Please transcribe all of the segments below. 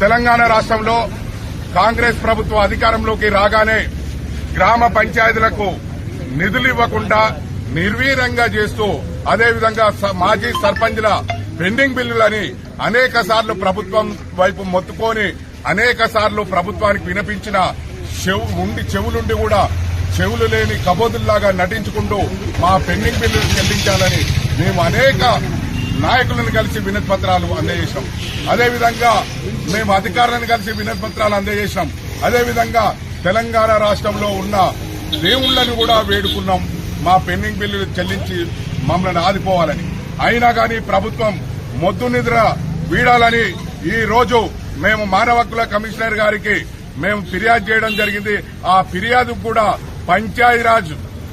తెలంగాణ రాష్ట్రంలో కాంగ్రెస్ ప్రభుత్వం అధికారంలోకి రాగానే గ్రామ పంచాయతీలకు నిధులు ఇవ్వకుండా నిర్వీర్యంగా చేస్తూ అదేవిధంగా స- మాజీ సర్పంచ్ల పెండింగ్ బిల్లులని అనేక సార్లు ప్రభుత్వం వైపు మొత్తుకొని అనేక సార్లు ప్రభుత్వానికి వినిపించిన చెవు ఉండి చెవులుండి కూడా చెవులు లేని కబోదుల్లాగా నటించుకుంటూ మా పెండింగ్ బిల్లులు చెల్లించాలని మేము అనేక నాయకులను కలిసి వినతి పత్రాలు అందజేశాం. అదేవిధంగా మేము అధికారులను కలిసి వినతి పత్రాలు అందజేశాం. అదేవిధంగా తెలంగాణ రాష్ట్రంలో ఉన్న దేవుళ్ళను కూడా వేడుకున్నాం. మా పెండింగ్ బిల్లులు చెల్లించి మమ్మల్ని ఆదిపోవాలని అయినా కానీ ప్రభుత్వం మొద్దు నిద్ర వీడాలని ఈ రోజు మేము మానవ హక్కుల కమిషనర్ గారికి మేము ఫిర్యాదు చేయడం జరిగింది. ఆ ఫిర్యాదు కూడా పంచాయతీరాజ్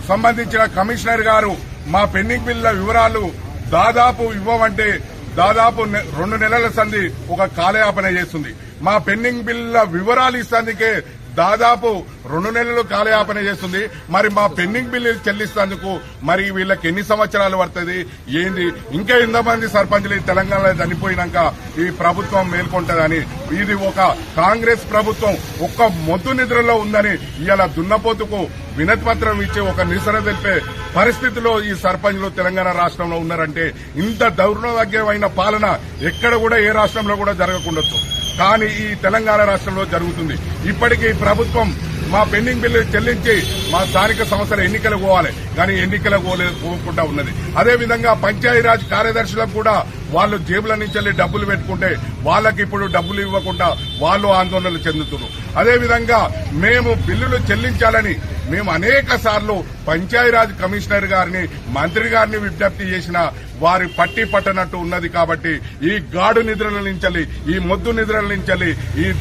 సంబంధించిన కమిషనర్ గారు మా పెండింగ్ బిల్లుల వివరాలు దాదాపు ఇవ్వమంటే దాదాపు రెండు నెలల సంధి ఒక కాలయాపన చేస్తుంది. మా పెండింగ్ బిల్ల వివరాలు ఇస్తందుకే దాదాపు రెండు నెలలు కాలయాపన చేస్తుంది. మరి మా పెండింగ్ బిల్లు చెల్లిస్తేందుకు మరి వీళ్ళకి ఎన్ని సంవత్సరాలు పడుతుంది? ఏంది? ఇంకా ఎంతమంది సర్పంచులు ఈ తెలంగాణలో చనిపోయినాక ఈ ప్రభుత్వం మేల్కొంటదని ఇది ఒక కాంగ్రెస్ ప్రభుత్వం ఒక్క మొద్దు నిద్రలో ఉందని ఇలా దున్నపోతుకు వినతి ఇచ్చే ఇచ్చి ఒక నిరసన తెలిపే పరిస్థితిలో ఈ సర్పంచ్లు తెలంగాణ రాష్ట్రంలో ఉన్నారంటే ఇంత దౌర్భాగ్యమైన పాలన ఎక్కడ కూడా ఏ రాష్ట్రంలో కూడా జరగకుండొచ్చు. కానీ ఈ తెలంగాణ రాష్ట్రంలో జరుగుతుంది. ఇప్పటికీ ప్రభుత్వం మా పెండింగ్ బిల్లు చెల్లించి మా స్థానిక సంస్థల ఎన్నికలు పోవాలి. కానీ ఎన్నికలు పోలే- పోకుండా ఉన్నది. అదేవిధంగా పంచాయతీరాజ్ కార్యదర్శులకు కూడా వాళ్ళు జేబుల నుంచి వెళ్ళి డబ్బులు పెట్టుకుంటే వాళ్ళకి ఇప్పుడు డబ్బులు ఇవ్వకుండా వాళ్ళు ఆందోళనలు చెందుతున్నారు. అదేవిధంగా మేము బిల్లులు చెల్లించాలని మేము అనేక సార్లు పంచాయతీరాజ్ కమిషనర్ గారిని మంత్రి గారిని విజ్ఞప్తి చేసిన వారి పట్టి పట్టనట్టు ఉన్నది కాబట్టి ఈ గాడు నిద్రల నుంచి ఈ మొద్దు నిద్రల నుంచి ఈ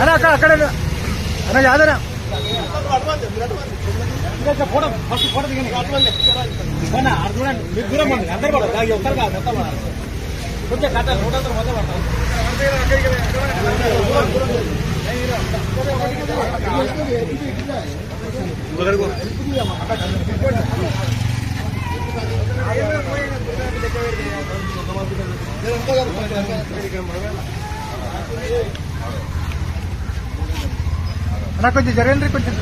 అన్న అక్కడ అక్కడ అన్న యాదనా ఫోటో ఫస్ట్ ఫోటో దిగండి అటు చూడండి. మీరు దూరం పండి అందరు పడదు కాదు పడాలి. కొంచెం అంతా పడతాం నాకు కొంచెం జరగండి కొంచెం